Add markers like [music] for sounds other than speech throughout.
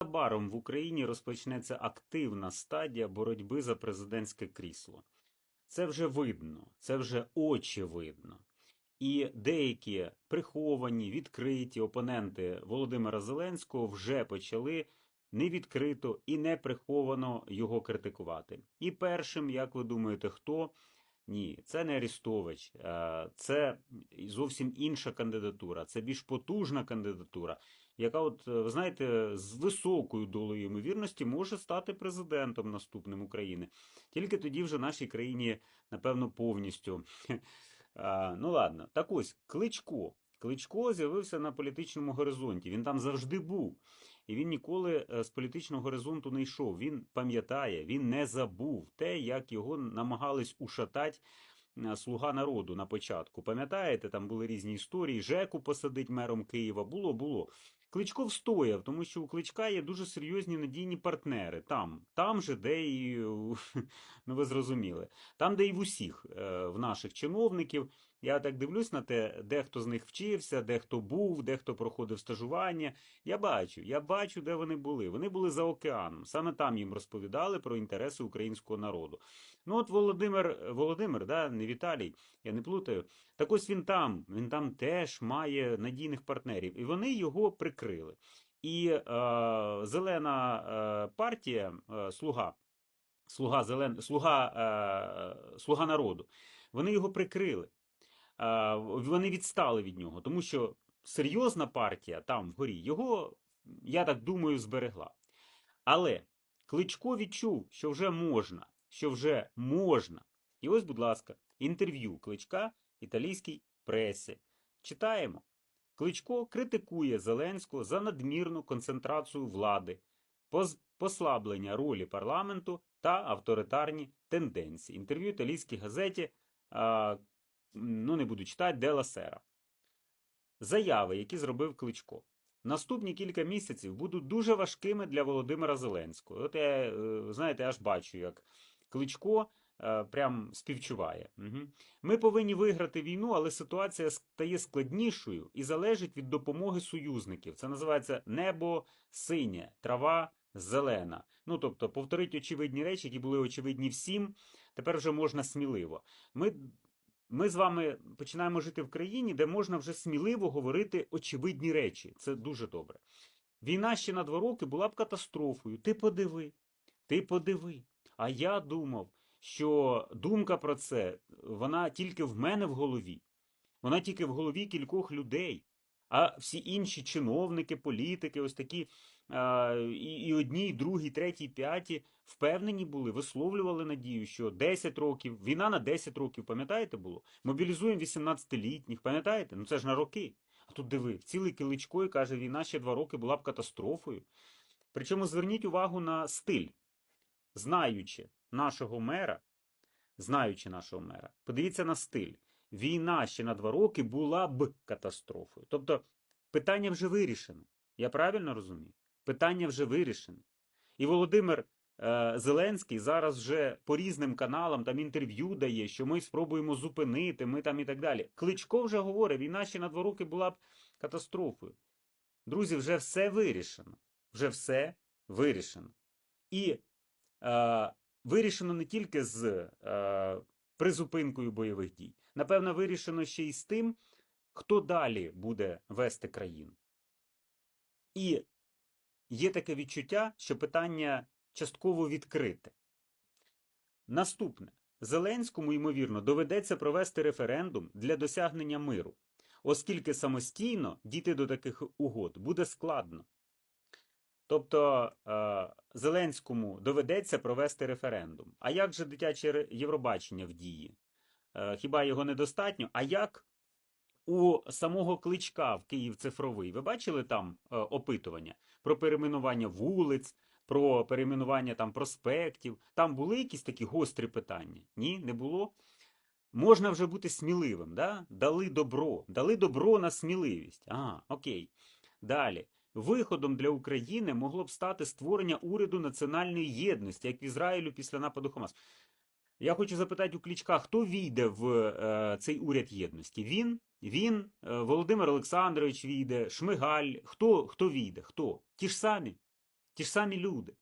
Незабаром в Україні розпочнеться активна стадія боротьби за президентське крісло. Це вже видно, це вже очевидно. І деякі приховані, відкриті опоненти Володимира Зеленського вже почали невідкрито і неприховано його критикувати. І першим, як ви думаєте, хто? Ні, це не Арістович, е, це зовсім інша кандидатура, це більш потужна кандидатура, яка, от, е, ви знаєте, з високою долею ймовірності може стати президентом наступним України. Тільки тоді вже нашій країні, напевно, повністю. [laughs] Ну ладно, так ось Кличко. Кличко з'явився на політичному горизонті. Він там завжди був. І він ніколи е, з політичного горизонту не йшов. Він пам'ятає, він не забув те, як його намагались ушатати е, слуга народу на початку. Пам'ятаєте, там були різні історії. Жеку посадить мером Києва. Було, було. Кличко встояв, тому що у Кличка є дуже серйозні надійні партнери. Там, там же, де і [laughs] ну ви зрозуміли, там, де і в усіх е, в наших чиновників. Я так дивлюсь на те, де хто з них вчився, де хто був, де хто проходив стажування. Я бачу, я бачу, де вони були. Вони були за океаном. Саме там їм розповідали про інтереси українського народу. Ну от Володимир, Володимир, да, не Віталій, я не плутаю. Так ось він там, він там теж має надійних партнерів, і вони його прикрили. І е, зелена е, партія, е, слуга, слуга, зелен, слуга, е, слуга народу, вони його прикрили. Е, вони відстали від нього, тому що серйозна партія там вгорі його, я так думаю, зберегла. Але Кличко відчув, що вже можна, що вже можна. І ось, будь ласка, інтерв'ю Кличка італійській пресі. Читаємо. Кличко критикує Зеленського за надмірну концентрацію влади, послаблення ролі парламенту та авторитарні тенденції. Інтерв'ю італійській газеті, а, ну не буду читати, Дела Сера. Заяви, які зробив Кличко. Наступні кілька місяців будуть дуже важкими для Володимира Зеленського. От я, е, знаєте, аж бачу, як Кличко е, прям співчуває. Угу. Ми повинні виграти війну, але ситуація стає складнішою і залежить від допомоги союзників. Це називається небо синє, трава зелена. Ну тобто, повторить очевидні речі, які були очевидні всім. Тепер вже можна сміливо. Ми ми з вами починаємо жити в країні, де можна вже сміливо говорити очевидні речі. Це дуже добре. Війна ще на два роки була б катастрофою. Ти подиви, ти подиви. А я думав, що думка про це вона тільки в мене в голові, вона тільки в голові кількох людей. А всі інші чиновники, політики, ось такі і, одні, і другі, і треті, і п'яті впевнені були, висловлювали надію, що 10 років, війна на 10 років, пам'ятаєте було? Мобілізуємо 18-літніх, пам'ятаєте? Ну це ж на роки. А тут диви, цілий киличко і каже, війна ще 2 роки була б катастрофою. Причому зверніть увагу на стиль. Знаючи нашого мера, знаючи нашого мера, подивіться на стиль. Війна ще на 2 роки була б катастрофою. Тобто питання вже вирішено. Я правильно розумію? Питання вже вирішено. І Володимир е, Зеленський зараз вже по різним каналам там інтерв'ю дає, що ми спробуємо зупинити, ми там і так далі. Кличко вже говорить, війна ще на два роки була б катастрофою. Друзі, вже все вирішено. Вже все вирішено. І е, вирішено не тільки з е, призупинкою бойових дій. Напевно, вирішено ще й з тим, хто далі буде вести країну. І є таке відчуття, що питання частково відкрите. Наступне. Зеленському, ймовірно, доведеться провести референдум для досягнення миру, оскільки самостійно дійти до таких угод буде складно. Тобто е, Зеленському доведеться провести референдум. А як же дитяче Євробачення в дії? Е, Хіба його недостатньо? А як у самого кличка в Київ цифровий? Ви бачили там е, опитування про перейменування вулиць, про перейменування там проспектів? Там були якісь такі гострі питання? Ні, не було. Можна вже бути сміливим, да? Дали добро, дали добро на сміливість. Ага, окей. Далі. Виходом для України могло б стати створення уряду національної єдності, як в Ізраїлю після нападу Хамас. Я хочу запитати у Клічка, хто війде в е, цей уряд єдності? Він, він, е, Володимир Олександрович війде, Шмигаль. Хто, хто війде? Хто? Ті ж самі. Ті ж самі люди.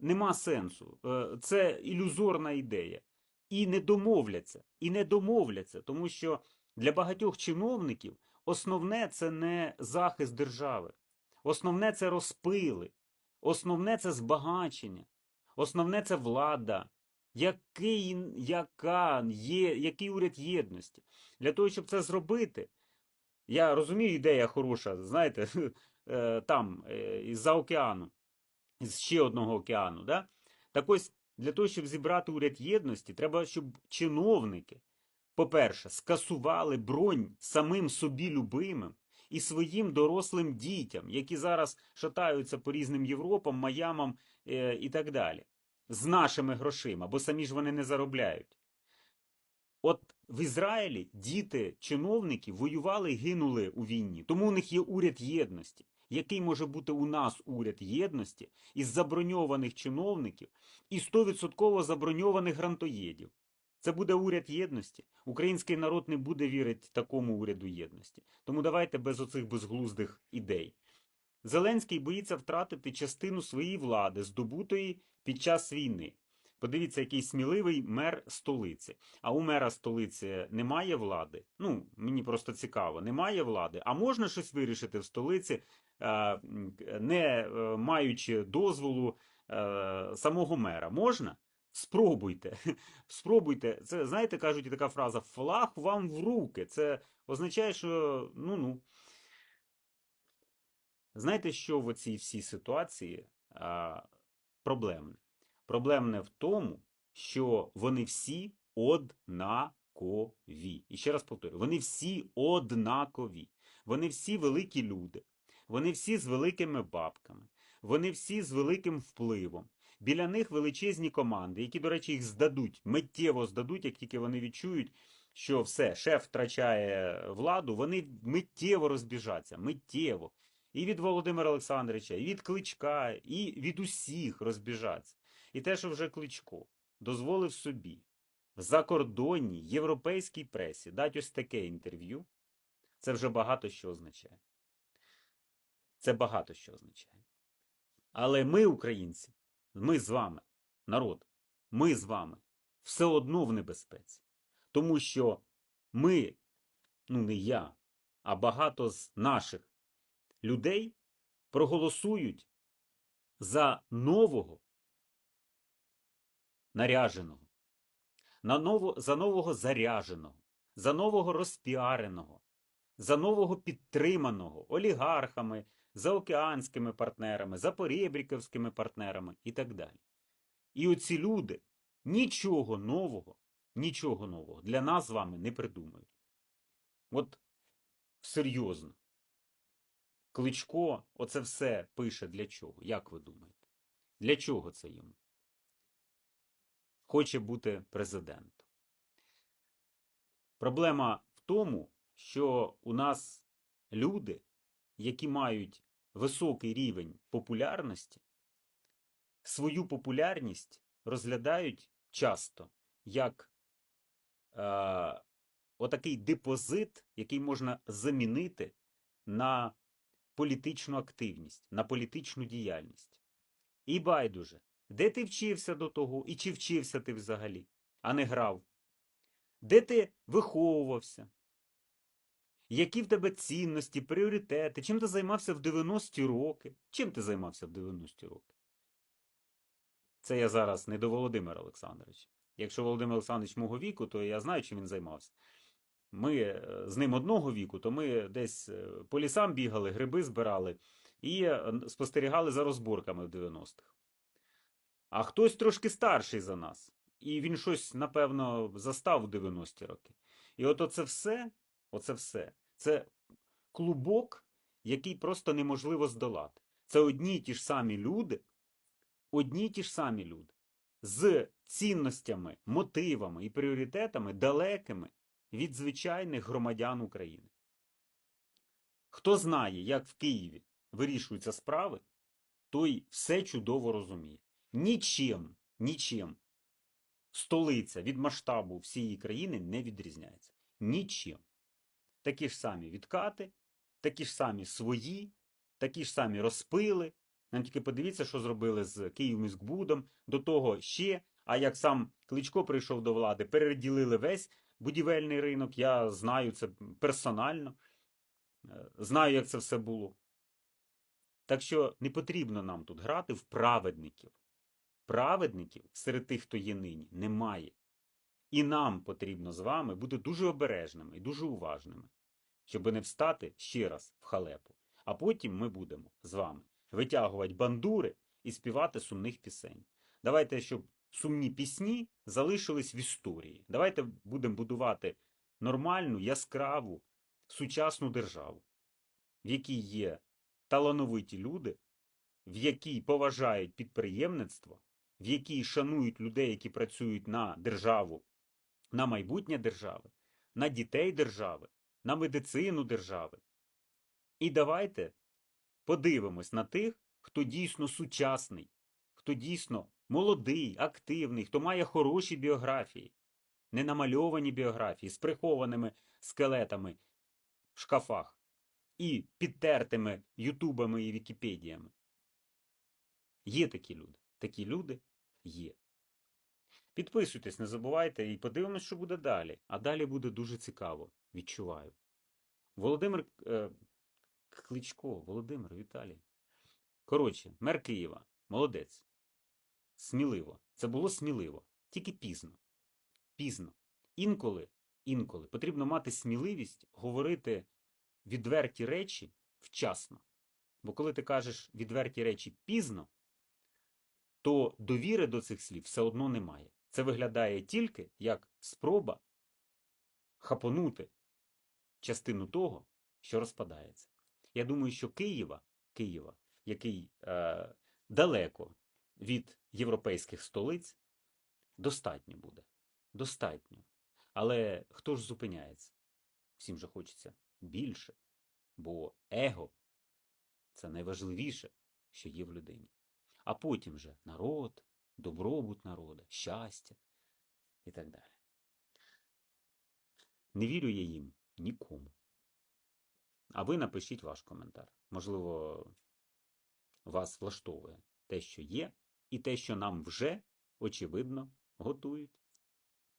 Нема сенсу. Е, Це ілюзорна ідея. І не домовляться. І не домовляться, тому що для багатьох чиновників основне це не захист держави. Основне це розпили. Основне це збагачення. Основне це влада. Який, яка є, який уряд єдності? Для того, щоб це зробити, я розумію, ідея хороша, знаєте, [laughs] е, там, е, із-за океану, з ще одного океану. Да? Так ось, для того, щоб зібрати уряд єдності, треба, щоб чиновники, по-перше, скасували бронь самим собі любимим і своїм дорослим дітям, які зараз шатаються по різним Європам, Майамам е, і так далі, з нашими грошима, бо самі ж вони не заробляють. От в Ізраїлі діти чиновників воювали гинули у війні. Тому у них є уряд єдності. Який може бути у нас уряд єдності із заброньованих чиновників і 100% заброньованих грантоєдів? Це буде уряд єдності. Український народ не буде вірити такому уряду єдності. Тому давайте без оцих безглуздих ідей. Зеленський боїться втратити частину своєї влади, здобутої під час війни. Подивіться, який сміливий мер столиці. А у мера столиці немає влади. Ну, мені просто цікаво, немає влади. А можна щось вирішити в столиці, е, не е, маючи дозволу е, самого мера? Можна? Спробуйте. [laughs] Спробуйте. Це, знаєте, кажуть така фраза флаг вам в руки. Це означає, що ну ну. Знаєте, що в цій всій ситуації а, проблемне? Проблемне в тому, що вони всі однакові. І ще раз повторю, вони всі однакові. Вони всі великі люди. Вони всі з великими бабками. Вони всі з великим впливом. Біля них величезні команди, які, до речі, їх здадуть, миттєво здадуть, як тільки вони відчують, що все, шеф втрачає владу, вони миттєво розбіжаться, миттєво. І від Володимира Олександровича, і від Кличка, і від усіх розбіжаться. І те, що вже Кличко дозволив собі в закордонній європейській пресі дати ось таке інтерв'ю, це вже багато що означає. Це багато що означає. Але ми, українці, ми з вами, народ, ми з вами все одно в небезпеці. Тому що ми, ну не я, а багато з наших людей проголосують за нового наряженого, на ново, за нового заряженого, за нового розпіареного, за нового підтриманого олігархами, заокеанськими партнерами, за запорєбріковськими партнерами і так далі. І оці люди нічого нового, нічого нового для нас з вами не придумають. От серйозно. Кличко оце все пише для чого? Як ви думаєте? Для чого це йому? Хоче бути президентом. Проблема в тому, що у нас люди, які мають високий рівень популярності, свою популярність розглядають часто як е, отакий депозит, який можна замінити на політичну активність, на політичну діяльність. І байдуже, де ти вчився до того, і чи вчився ти взагалі, а не грав? Де ти виховувався? Які в тебе цінності, пріоритети? Чим ти займався в 90-ті роки? Чим ти займався в 90-ті роки? Це я зараз не до Володимира Олександровича. Якщо Володимир Олександрович мого віку, то я знаю, чим він займався. Ми е, з ним одного віку, то ми десь е, по лісам бігали, гриби збирали і е, спостерігали за розборками в 90-х. А хтось трошки старший за нас. І він щось, напевно, застав у 90-ті роки. І от оце все, оце все, це клубок, який просто неможливо здолати. Це одні й ті ж самі люди, одні й ті ж самі люди з цінностями, мотивами і пріоритетами далекими від звичайних громадян України. Хто знає, як в Києві вирішуються справи, той все чудово розуміє. Нічим, нічим столиця від масштабу всієї країни не відрізняється. Нічим. Такі ж самі відкати, такі ж самі свої, такі ж самі розпили, Нам тільки подивіться, що зробили з Київміськбудом, до того ще. А як сам Кличко прийшов до влади, переділили весь будівельний ринок. Я знаю це персонально, е, знаю, як це все було. Так що не потрібно нам тут грати в праведників. Праведників серед тих, хто є нині, немає. І нам потрібно з вами бути дуже обережними і дуже уважними, щоб не встати ще раз в халепу. А потім ми будемо з вами витягувати бандури і співати сумних пісень. Давайте, щоб сумні пісні залишились в історії. Давайте будемо будувати нормальну, яскраву, сучасну державу, в якій є талановиті люди, в якій поважають підприємництво, в якій шанують людей, які працюють на державу, на майбутнє держави, на дітей держави, на медицину держави. І давайте подивимось на тих, хто дійсно сучасний, хто дійсно молодий, активний, хто має хороші біографії, не намальовані біографії з прихованими скелетами в шкафах і підтертими ютубами і вікіпедіями. Є такі люди. Такі люди є. Підписуйтесь, не забувайте, і подивимось, що буде далі. А далі буде дуже цікаво. Відчуваю. Володимир е, Кличко, Володимир, Віталій. Коротше, мер Києва. Молодець. Сміливо. Це було сміливо. Тільки пізно. Пізно. Інколи, інколи потрібно мати сміливість говорити відверті речі вчасно. Бо коли ти кажеш відверті речі пізно, то довіри до цих слів все одно немає. Це виглядає тільки як спроба хапонути частину того, що розпадається. Я думаю, що Києва, Києва який е, далеко від європейських столиць, достатньо буде. Достатньо. Але хто ж зупиняється? Всім же хочеться більше, бо его це найважливіше, що є в людині. А потім же народ, добробут народа, щастя і так далі. Не вірю я їм нікому. А ви напишіть ваш коментар. Можливо, вас влаштовує те, що є, і те, що нам вже, очевидно, готують.